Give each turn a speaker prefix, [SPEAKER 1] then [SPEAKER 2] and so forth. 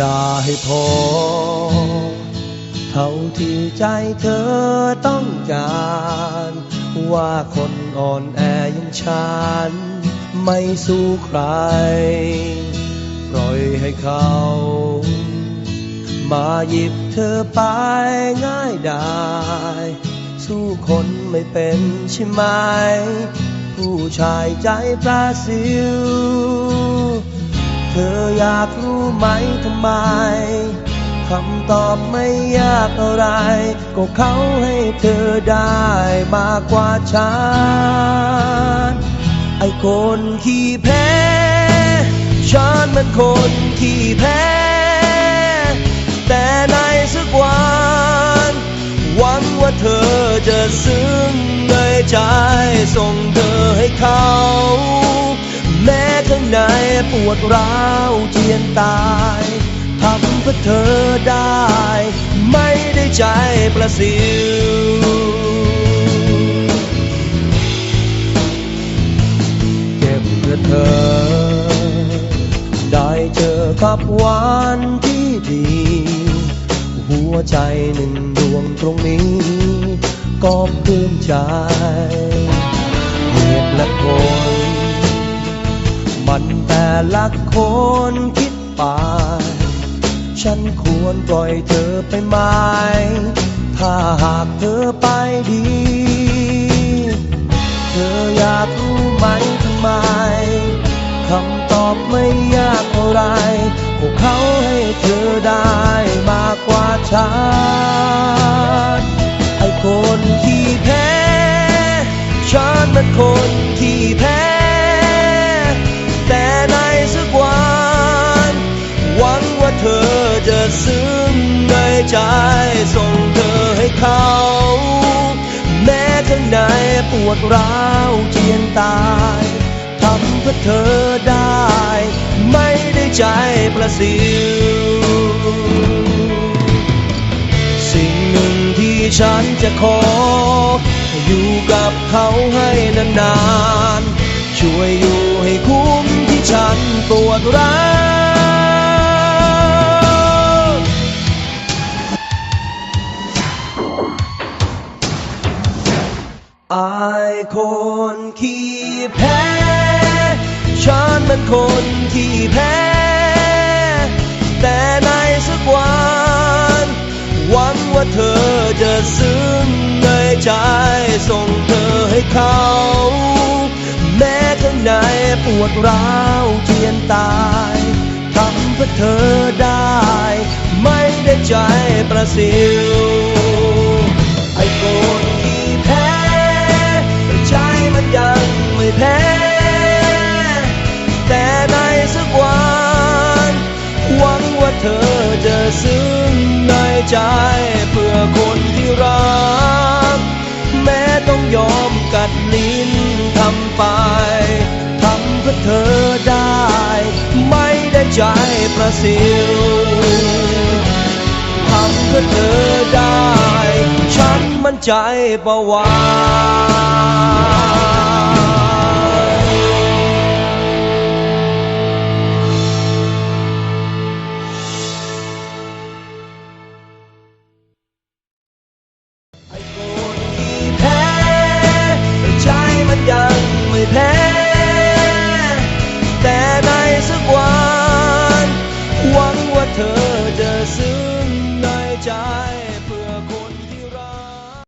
[SPEAKER 1] ได้พอ เท่าที่ใจเธอต้องการ ว่าคนอ่อนแออย่างฉัน ไม่สู้ใคร ปล่อยให้เขา มาหยิบเธอไปง่ายได้สู้คนไม่เป็นใช่ไหม ผู้ชายใจปลาซิว เธออยากรู้ไหมทำไม คำตอบไม่ยากอะไร ก็เขาให้เธอได้มากกว่าฉัน ไอคนขี้แพ้ ฉันมันคนขี้แพ้ แต่ในสักวัน หวังว่าเธอจะซึ้งในใจส่งเธอให้เขา ปวดร้าวเจียนตายทำเพื่อเธอได้ ไม่ได้ใจประสิวเก็บเพื่อเธอ ได้เจอกับวันที่ดี หัวใจหนึ่งดวงตรงนี้ก็ปลื้มใจเหตุและผลมัน ละคนคิดไป ฉันควรปล่อยเธอไปไหม ถ้าหากเธอไปดี เธออยากรู้ไหมทำไม คำตอบไม่ยากเท่าไรพวกเขาให้เธอได้มากกว่าฉัน ไอคนที่แพ้ ฉันมันคนที่แพ้ ใจส่งเธอให้เขา แม้ข้างในปวดร้าวเจียนตายทำเพื่อเธอได้ ไม่ได้ใจประสิวสิ่งหนึ่งที่ฉันจะขอ อยู่กับเขาให้นานๆ ช่วยอยู่ให้คุ้มที่ฉันปวดร้าวายคนขี้แพ้ ฉันมันคนขี้แพ้ แต่ในสักวัน หวังว่าเธอจะซึ้งในใจ ส่งเธอให้เขา แม้ข้างในปวดร้าวเจียนตายทำเพื่อเธอได้ ไม่ได้ใจประสิว ใจเพื่อคนที่รัก แม้ต้องยอมกัดลิ้นทำไปทำเพื่อเธอได้ ไม่ได้ใจประสิวทำเพื่อเธอได้ ฉันมั่นใจประวา chegou